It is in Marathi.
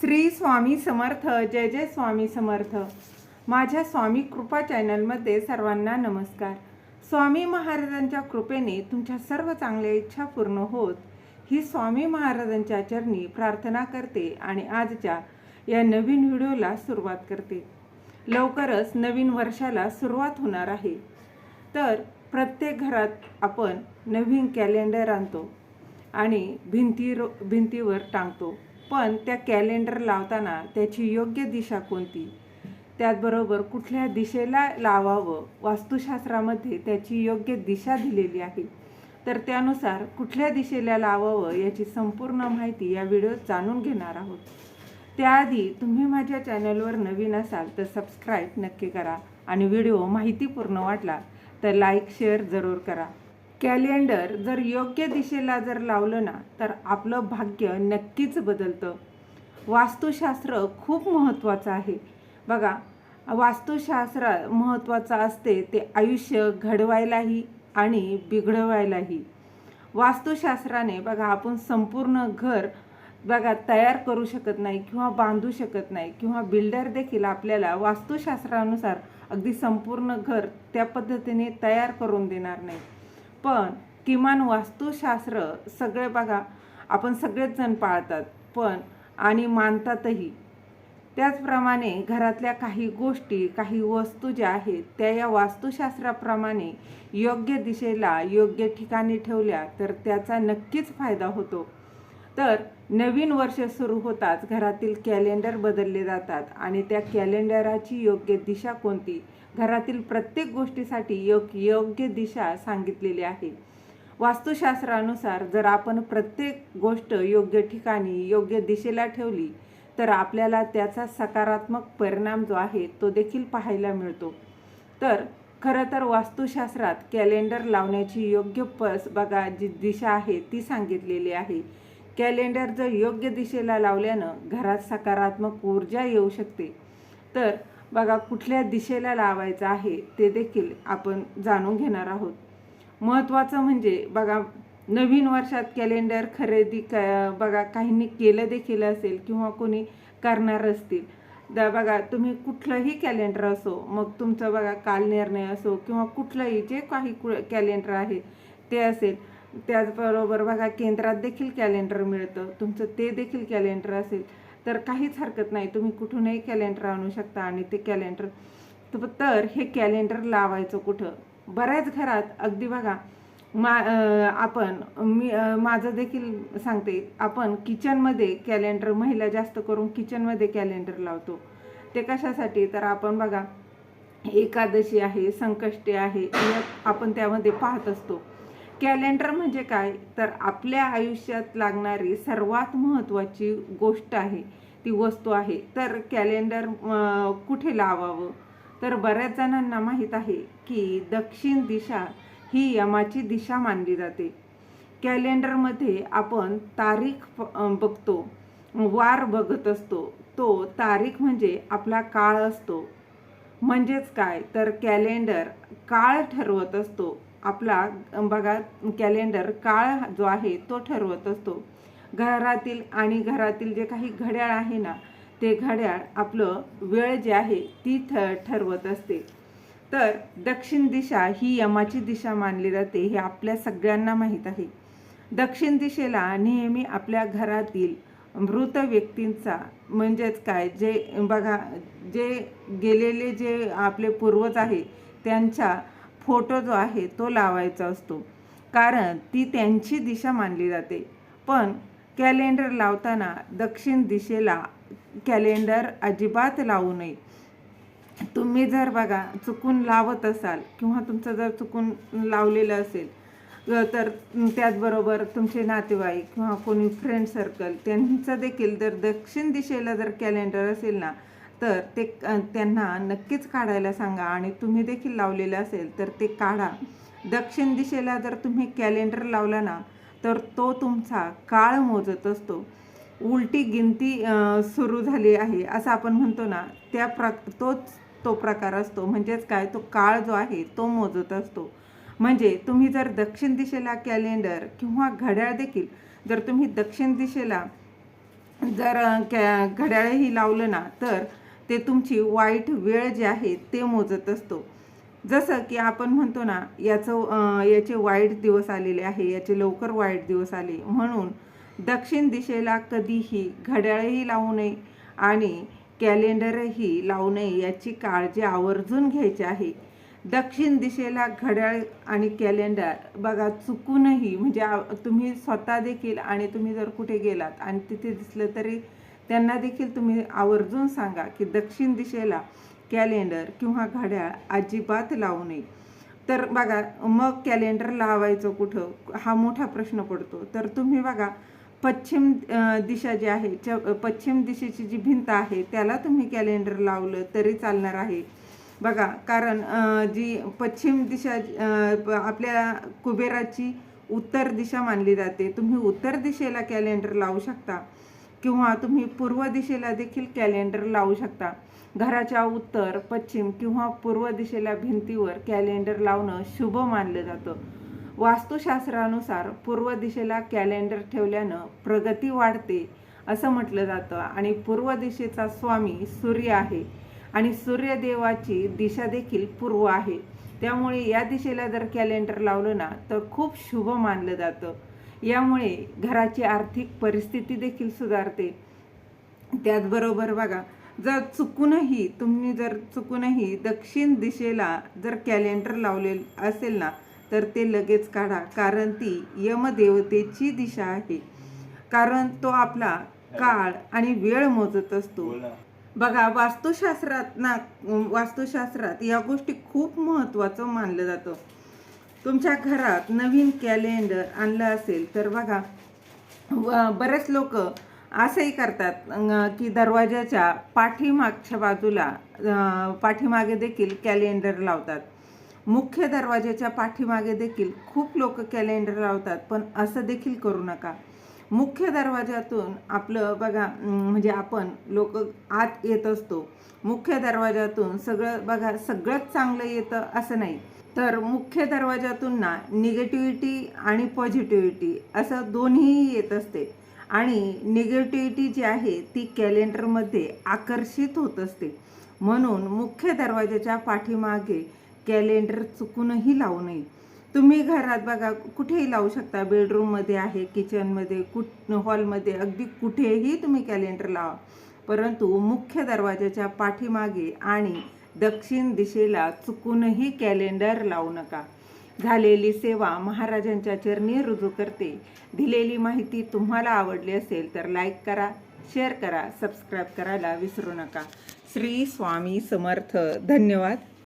श्री स्वामी समर्थ जय जय स्वामी समर्थ. माझ्या स्वामी कृपा चॅनलमध्ये सर्वांना नमस्कार. स्वामी महाराजांच्या कृपेने तुमच्या सर्व चांगल्या इच्छा पूर्ण होत ही स्वामी महाराजांच्या चरणी प्रार्थना करते आणि आजच्या या नवीन व्हिडिओला सुरुवात करते. लवकरच नवीन वर्षाला सुरुवात होणार आहे. तर प्रत्येक घरात आपण नवीन कॅलेंडर आणतो आणि भिंती रो भिंतीवर टांगतो. पण त्या कॅलेंडर लावताना त्याची योग्य दिशा कोणती? त्याचबरोबर कुठल्या दिशेला लावावं? वास्तुशास्त्रामध्ये त्याची योग्य दिशा दिलेली आहे. तर त्यानुसार कुठल्या दिशेला लावावं याची संपूर्ण माहिती या व्हिडिओत जाणून घेणार आहोत. त्याआधी तुम्ही माझ्या चॅनलवर नवीन असाल तर सबस्क्राईब नक्की करा आणि व्हिडिओ माहितीपूर्ण वाटला तर लाईक शेअर जरूर करा. कॅलेंडर जर योग्य दिशेला जर लावलं ना तर आपलं भाग्य नक्कीच बदलतं. वास्तुशास्त्र खूप महत्त्वाचं आहे. बघा वास्तुशास्त्र महत्त्वाचं असते ते आयुष्य घडवायलाही आणि बिघडवायलाही. वास्तुशास्त्राने बघा आपण संपूर्ण घर बघा तयार करू शकत नाही किंवा बांधू शकत नाही किंवा बिल्डर देखील आपल्याला वास्तुशास्त्रानुसार अगदी संपूर्ण घर त्या पद्धतीने तयार करून देणार नाही पण किमान वास्तुशास्त्र सगळे बघा आपण सगळेच जण पाळतात पण आणि मानतातही. त्याचप्रमाणे घरातल्या काही गोष्टी काही वस्तू ज्या आहेत त्या या वास्तुशास्त्राप्रमाणे योग्य दिशेला योग्य ठिकाणी ठेवल्या तर त्याचा नक्कीच फायदा होतो. तर नवीन वर्ष सुरू होताच घरातील कॅलेंडर बदलले जातात आणि त्या कॅलेंडराची योग्य दिशा कोणती? घरातील प्रत्येक गोष्टीसाठी योग योग्य दिशा सांगितलेली आहे. वास्तुशास्त्रानुसार जर आपण प्रत्येक गोष्ट योग्य ठिकाणी योग्य दिशेला ठेवली तर आपल्याला त्याचा सकारात्मक परिणाम जो आहे तो देखील पाहायला मिळतो. तर खरं तर वास्तुशास्त्रात कॅलेंडर लावण्याची योग्य पस बघा जी दिशा आहे ती सांगितलेली आहे. कॅलेंडर जर योग्य दिशेला लावल्यानं घरात सकारात्मक ऊर्जा येऊ शकते. तर बघा कुठल्या दिशेला लावायचं आहे ते देखील आपण जाणून घेणार आहोत. महत्त्वाचं म्हणजे बघा नवीन वर्षात कॅलेंडर खरेदी क बघा काहींनी केलं देखील असेल किंवा कोणी करणार असतील. द बघा तुम्ही कुठलंही कॅलेंडर असो मग तुमचं बघा काल निर्णय असो किंवा कुठलंही जे काही कु कॅलेंडर आहे ते असेल. त्याचबरोबर बघा केंद्रात देखील कॅलेंडर मिळतं. तुमचं ते देखील कॅलेंडर असेल तर काहीच हरकत नाही. तुम्ही कुठूनही कॅलेंडर आणू शकता आणि ते कॅलेंडर तर हे कॅलेंडर लावायचं कुठं? बऱ्याच घरात अगदी बघा मा आपण मी माझं देखील सांगते आपण किचनमध्ये कॅलेंडर महिला जास्त करून किचनमध्ये कॅलेंडर लावतो. ते कशासाठी? तर आपण बघा एकादशी आहे संकष्टी आहे आपण त्यामध्ये पाहत असतो. कॅलेंडर म्हणजे काय? तर आपल्या आयुष्यात लागणारी सर्वात महत्त्वाची गोष्ट आहे ती वस्तू आहे. तर कॅलेंडर कुठे लावावं? तर बऱ्याच जणांना माहीत आहे की दक्षिण दिशा ही यमाची दिशा मानली जाते. कॅलेंडरमध्ये आपण तारीख बघतो वार बघत असतो. तो तारीख म्हणजे आपला काळ असतो. म्हणजेच काय? तर कॅलेंडर काळ ठरवत असतो. आपला बघा कॅलेंडर काळ जो आहे तो ठरवत असतो. घरातील आणि घरातील जे काही घड्याळ आहे ना ते घड्याळ आपलं वेळ जे आहे ती ठ ठरवत असते. तर दक्षिण दिशा ही यमाची दिशा मानली जाते हे आपल्या सगळ्यांना माहीत आहे. दक्षिण दिशेला नेहमी आपल्या घरातील मृत व्यक्तींचा म्हणजेच काय जे बघा जे गेलेले जे आपले पूर्वज आहे त्यांच्या फोटो जो आहे तो लावायचा असतो. कारण ती त्यांची दिशा मानली जाते. पण कॅलेंडर लावताना दक्षिण दिशेला कॅलेंडर अजिबात लावू नये. तुम्ही जर बघा चुकून लावत असाल किंवा तुमचं जर चुकून लावलेलं असेल तर त्याचबरोबर तुमचे नातेवाईक किंवा कोणी फ्रेंड सर्कल त्यांचं देखील जर दक्षिण दिशेला जर कॅलेंडर असेल ना तर ते त्यांना नक्कीच काढायला सांगा आणि तुम्ही देखील लावलेलं असेल तर ते काढा. दक्षिण दिशेला जर तुम्ही कॅलेंडर लावला ना तर तो तुमचा काळ मोजत असतो. उलटी गिनती सुरू झाली आहे असं आपण म्हणतो ना त्या प्र तोच तो प्रकार असतो. म्हणजेच काय? तो काळ जो आहे तो मोजत असतो. म्हणजे तुम्ही जर दक्षिण दिशेला कॅलेंडर किंवा घड्याळ देखील जर तुम्ही दक्षिण दिशेला जर कॅ घड्याळही लावलं ना तर ते तुमची वाईट वेळ जी आहे ते मोजत असतो. जसं की आपण म्हणतो ना याचं याचे वाईट दिवस आलेले आहे याचे लवकर वाईट दिवस आले म्हणून दक्षिण दिशेला कधीही घड्याळही लावू नये आणि कॅलेंडरही लावू नये याची काळजी आवर्जून घ्यायची आहे. दक्षिण दिशेला घड्याळ आणि कॅलेंडर बघा चुकूनही म्हणजे तुम्ही स्वतः देखील आणि तुम्ही जर कुठे गेलात आणि तिथे दिसलं तरी त्यांना देखील तुम्ही आवर्जून सांगा की दक्षिण दिशेला कॅलेंडर किंवा घड्याळ अजिबात लावू नये. तर बघा मग कॅलेंडर लावायचं कुठं? हा मोठा प्रश्न पडतो. तर तुम्ही बघा पश्चिम दिशा जी आहे च पश्चिम दिशेची जी भिंत आहे त्याला तुम्ही कॅलेंडर लावलं तरी चालणार आहे. बघा कारण जी पश्चिम दिशा आपल्या कुबेराची उत्तर दिशा मानली जाते. तुम्ही उत्तर दिशेला कॅलेंडर लावू शकता. किंवा तुम्ही पूर्व दिशेला देखील कॅलेंडर लावू शकता. घराच्या उत्तर पश्चिम किंवा पूर्व दिशेला भिंतीवर कॅलेंडर लावणं शुभ मानलं जातं. वास्तुशास्त्रानुसार पूर्व दिशेला कॅलेंडर ठेवल्यानं प्रगती वाढते असं म्हटलं जातं. आणि पूर्व दिशेचा स्वामी सूर्य आहे. आणि सूर्यदेवाची दिशा देखील पूर्व आहे. त्यामुळे या दिशेला जर कॅलेंडर लावलं ना तर खूप शुभ मानलं जातं. यामुळे घराची आर्थिक परिस्थिती देखील सुधारते. त्याचबरोबर बघा जर चुकूनही तुम्ही जर चुकूनही दक्षिण दिशेला जर कॅलेंडर लावले असेल ना तर ते लगेच काढा. कारण ती यमदेवतेची दिशा आहे. कारण तो आपला काळ आणि वेळ मोजत असतो. बघा वास्तुशास्त्रात ना वास्तुशास्त्रात या गोष्टी खूप महत्त्वाचं मानलं जातं. तुमच्या घरात नवीन कॅलेंडर आणलं असेल तर बघा व- बरेच लोक असंही करतात की दरवाजाच्या पाठीमागच्या बाजूला पाठीमागे देखील कॅलेंडर लावतात. मुख्य दरवाजाच्या पाठीमागे देखील खूप लोक कॅलेंडर लावतात पण असं देखील करू नका. मुख्य दरवाजातून आपलं बघा म्हणजे आपण लोक आत येत असतो. मुख्य दरवाजातून सगळं बघा सगळंच चांगलं येतं असं नाही. तर मुख्य दरवाजातून ना निगेटिव्हिटी आणि पॉझिटिव्हिटी असं दोन्हीही येत असते. आणि निगेटिव्हिटी जी आहे ती कॅलेंडरमध्ये आकर्षित होत असते. म्हणून मुख्य दरवाजाच्या पाठीमागे कॅलेंडर चुकूनही लावू नये. तुम्ही घरात बघा कुठेही लावू शकता. बेडरूममध्ये आहे किचनमध्ये कुठ हॉलमध्ये अगदी कुठेही तुम्ही कॅलेंडर लावा. परंतु मुख्य दरवाजाच्या पाठीमागे आणि दक्षिण दिशेला चुकूनही कॅलेंडर लावू नका. झालेली सेवा महाराजांच्या चरणी रुजू करते. दिलेली माहिती तुम्हाला आवडली असेल तर लाईक करा शेअर करा सबस्क्राईब करायला विसरू नका. श्री स्वामी समर्थ. धन्यवाद.